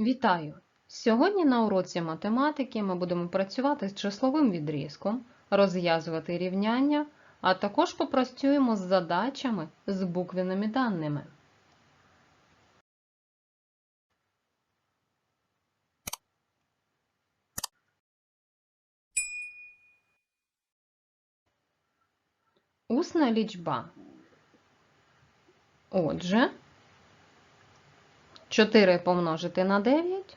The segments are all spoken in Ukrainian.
Вітаю! Сьогодні на уроці математики ми будемо працювати з числовим відрізком, розв'язувати рівняння, а також попрацюємо з задачами з буквеними даними. Усна лічба. Отже, 4 помножити на 9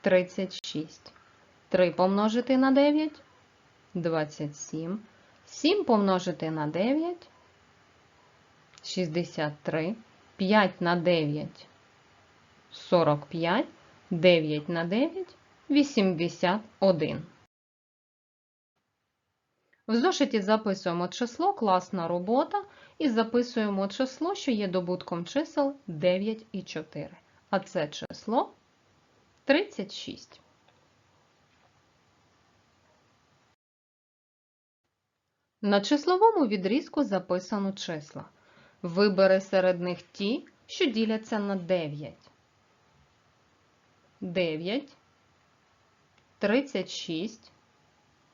36. 3 помножити на 9 27. 7 помножити на 9 63. 5 на 9 45. 9 на 9 81. В зошиті записуємо число класна робота і записуємо число, що є добутком чисел 9 і 4. А це число 36. На числовому відрізку записано числа. Вибери серед них ті, що діляться на 9. 9, 36,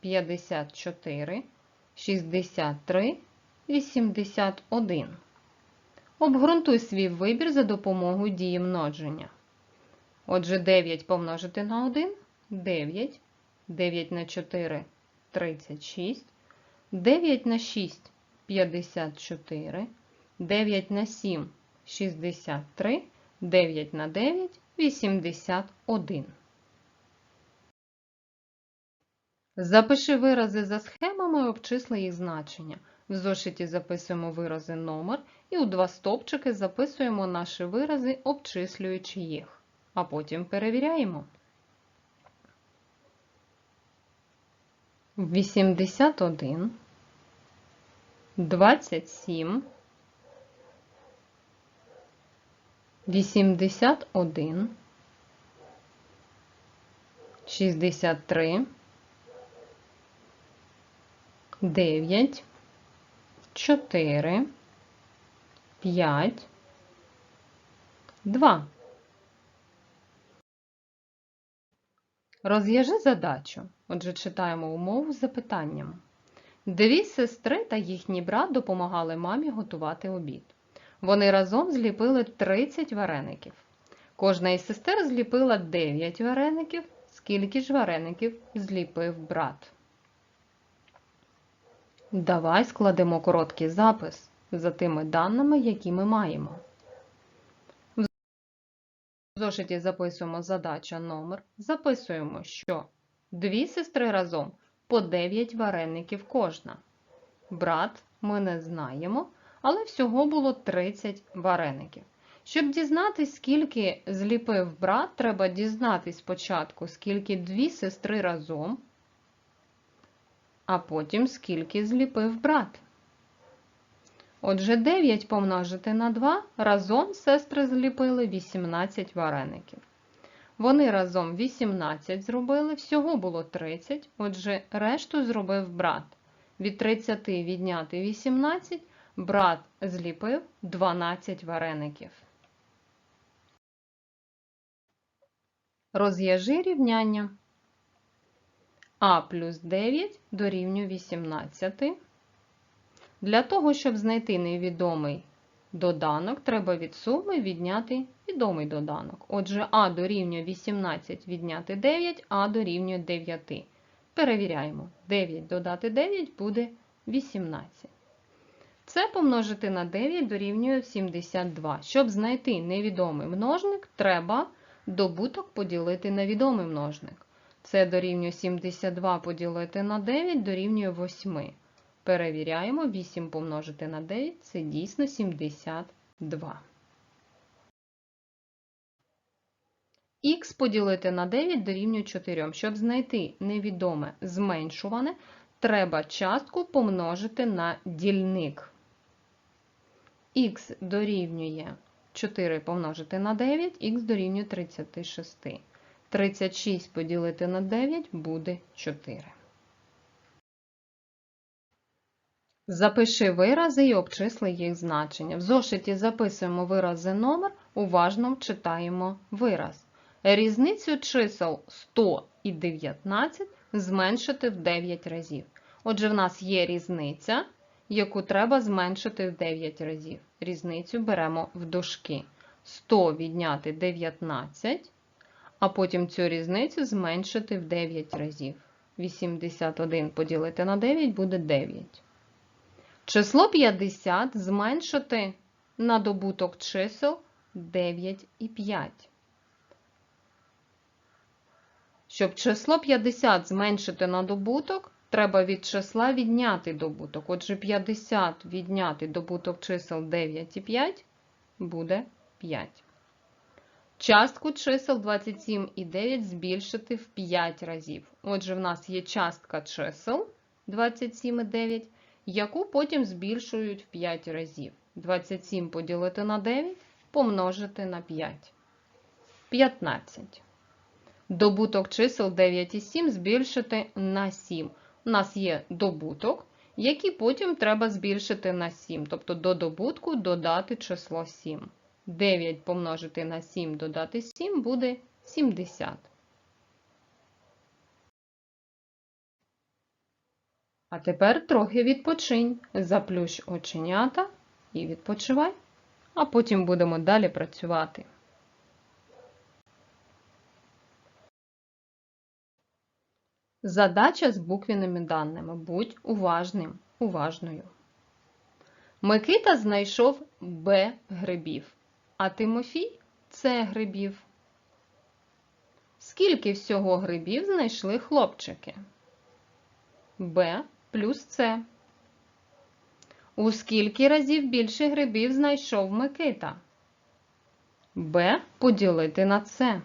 54, 63, 81. Обґрунтуй свій вибір за допомогою дії множення. Отже, 9 помножити на 1 9, 9 на 4 36, 9 на 6 54, 9 на 7 63, 9 на 9 81. Запиши вирази за схемами і обчисли їх значення. В зошиті записуємо вирази номер і у два стовпчики записуємо наші вирази, обчислюючи їх. А потім перевіряємо. 81, 27, 81, 63, 9, 4, 5, 2. Розв'яжи задачу. Отже, читаємо умову з запитанням. Дві сестри та їхній брат допомагали мамі готувати обід. Вони разом зліпили 30 вареників. Кожна із сестер зліпила 9 вареників. Скільки ж вареників зліпив брат? Давай складемо короткий запис за тими даними, які ми маємо. В зошиті записуємо задача номер. Записуємо, що дві сестри разом по 9 вареників кожна. Брат ми не знаємо, але всього було 30 вареників. Щоб дізнатись, скільки зліпив брат, треба дізнатись спочатку, скільки дві сестри разом, а потім скільки зліпив брат. Отже, 9 помножити на 2 разом сестри зліпили 18 вареників. Вони разом 18 зробили, всього було 30, отже, решту зробив брат. Від 30 відняти 18, брат зліпив 12 вареників. Розв'яжи рівняння. А плюс 9 дорівнює 18. Для того, щоб знайти невідомий доданок, треба від суми відняти відомий доданок. Отже, А дорівнює 18 відняти 9, А дорівнює 9. Перевіряємо. 9 додати 9 буде 18. Це помножити на 9 дорівнює 72. Щоб знайти невідомий множник, треба добуток поділити на відомий множник. Це дорівнює 72 поділити на 9 дорівнює 8. Перевіряємо, 8 помножити на 9 це дійсно 72. Х поділити на 9 дорівнює 4. Щоб знайти невідоме зменшуване, треба частку помножити на дільник. Х дорівнює 4 помножити на 9, х дорівнює 36. 36 поділити на 9 буде 4. Запиши вирази і обчисли їх значення. В зошиті записуємо вирази номер, уважно читаємо вираз. Різницю чисел 100 і 19 зменшити в 9 разів. Отже, в нас є різниця, яку треба зменшити в 9 разів. Різницю беремо в дужки. 100 відняти 19, а потім цю різницю зменшити в 9 разів. 81 поділити на 9 буде 9. Число 50 зменшити на добуток чисел 9 і 5. Щоб число 50 зменшити на добуток, треба від числа відняти добуток. Отже, 50 відняти добуток чисел 9 і 5 буде 5. Частку чисел 27 і 9 збільшити в 5 разів. Отже, в нас є частка чисел 27 і 9, яку потім збільшують в 5 разів. 27 поділити на 9 помножити на 5. 15. Добуток чисел 9 і 7 збільшити на 7. У нас є добуток, який потім треба збільшити на 7. Тобто до добутку додати число 7. 9 помножити на 7 додати 7 буде 70. А тепер трохи відпочинь. Заплющ оченята і відпочивай. А потім будемо далі працювати. Задача з буквеними даними. Будь уважним, уважною. Микита знайшов Б грибів, а Тимофій С грибів. Скільки всього грибів знайшли хлопчики? Б плюс С. У скільки разів більше грибів знайшов Микита? Б поділити на С.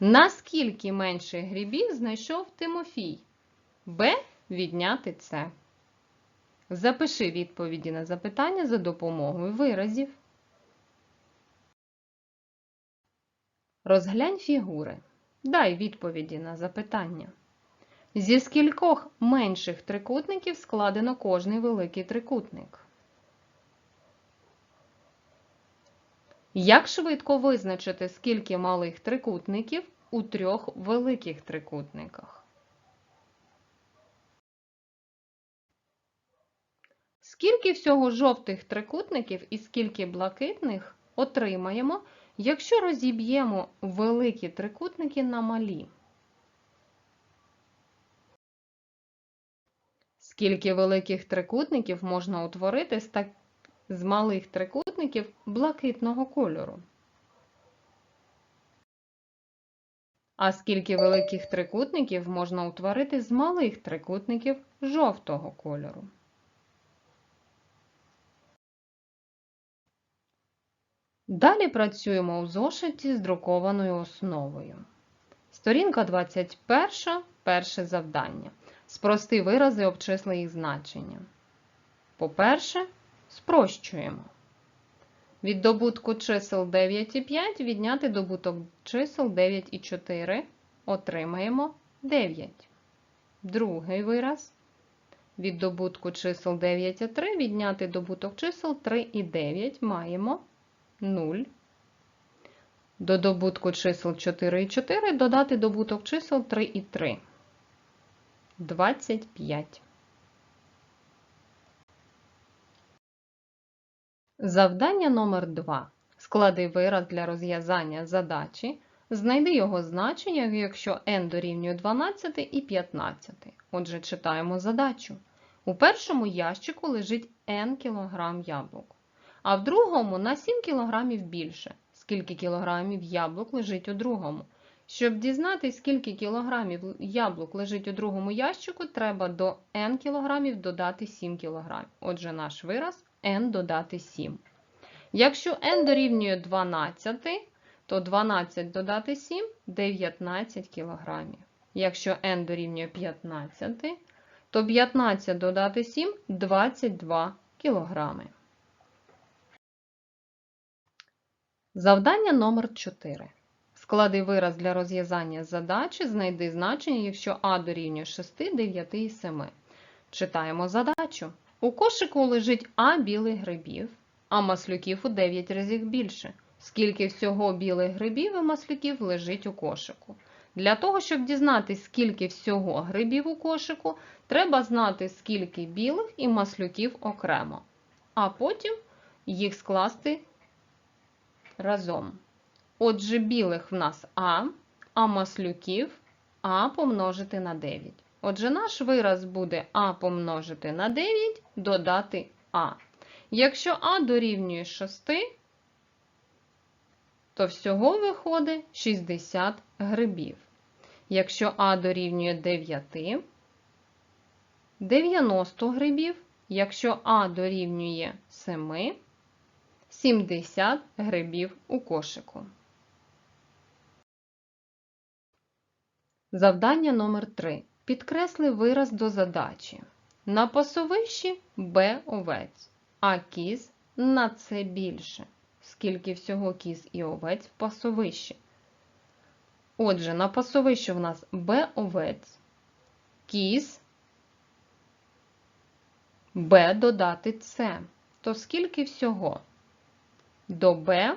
Наскільки менше грибів знайшов Тимофій? Б відняти С. Запиши відповіді на запитання за допомогою виразів. Розглянь фігури. Дай відповіді на запитання. Зі скількох менших трикутників складено кожний великий трикутник? Як швидко визначити, скільки малих трикутників у трьох великих трикутниках? Скільки всього жовтих трикутників і скільки блакитних отримаємо, якщо розіб'ємо великі трикутники на малі? Скільки великих трикутників можна утворити з, так... з малих трикутників блакитного кольору? А скільки великих трикутників можна утворити з малих трикутників жовтого кольору? Далі працюємо у зошиті з друкованою основою. Сторінка 21. Перше завдання. Спрости вирази, обчисли їх значення. По-перше, спрощуємо. Від добутку чисел 9 і 5 відняти добуток чисел 9 і 4 отримаємо 9. Другий вираз. Від добутку чисел 9 і 3 відняти добуток чисел 3 і 9 маємо 0. До добутку чисел 4 і 4 додати добуток чисел 3 і 3. 25. Завдання номер 2. Склади вираз для розв'язання задачі. Знайди його значення, якщо n дорівнює 12 і 15. Отже, читаємо задачу. У першому ящику лежить n кг яблук, а в другому на 7 кг більше. Скільки кілограмів яблук лежить у другому? Щоб дізнатися, скільки кілограмів яблук лежить у другому ящику, треба до n кілограмів додати 7 кілограмів. Отже, наш вираз n додати 7. Якщо n дорівнює 12, то 12 додати 7 19 кілограмів. Якщо n дорівнює 15, то 15 додати 7 22 кілограми. Завдання номер 4. Склади вираз для розв'язання задачі, знайди значення, якщо А дорівнює 6, 9 і 7. Читаємо задачу. У кошику лежить А білих грибів, а маслюків у 9 разів більше. скільки всього білих грибів і маслюків лежить у кошику. Для того, щоб дізнатися, скільки всього грибів у кошику, треба знати, скільки білих і маслюків окремо, а потім їх скласти разом. Отже, білих в нас А, а маслюків А помножити на 9. Отже, наш вираз буде А помножити на 9, додати А. Якщо А дорівнює 6, то всього виходить 60 грибів. Якщо А дорівнює 9, 90 грибів. Якщо А дорівнює 7, 70 грибів у кошику. Завдання номер 3. Підкресли вираз до задачі. На пасовищі Б овець, а кіз на це більше. Скільки всього кіз і овець в пасовищі? Отже, на пасовищі в нас Б овець, кіз, Б додати С. То скільки всього? До Б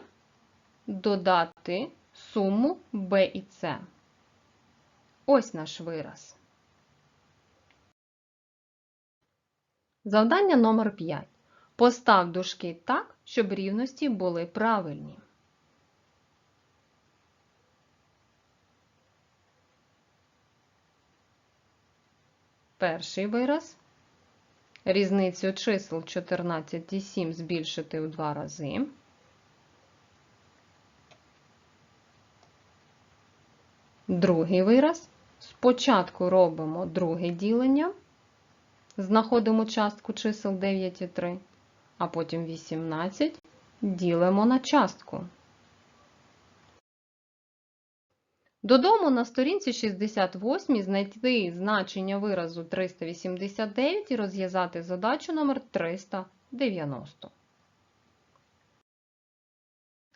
додати суму Б і С. Ось наш вираз. Завдання номер 5. Постав дужки так, щоб рівності були правильні. Перший вираз. Різницю чисел 14 і 7 збільшити у два рази. Другий вираз. Спочатку робимо друге ділення, знаходимо частку чисел 9 і 3, а потім 18 ділимо на частку. Додому на сторінці 68 знайти значення виразу 389 і розв'язати задачу номер 390.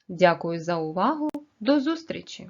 Дякую за увагу. До зустрічі!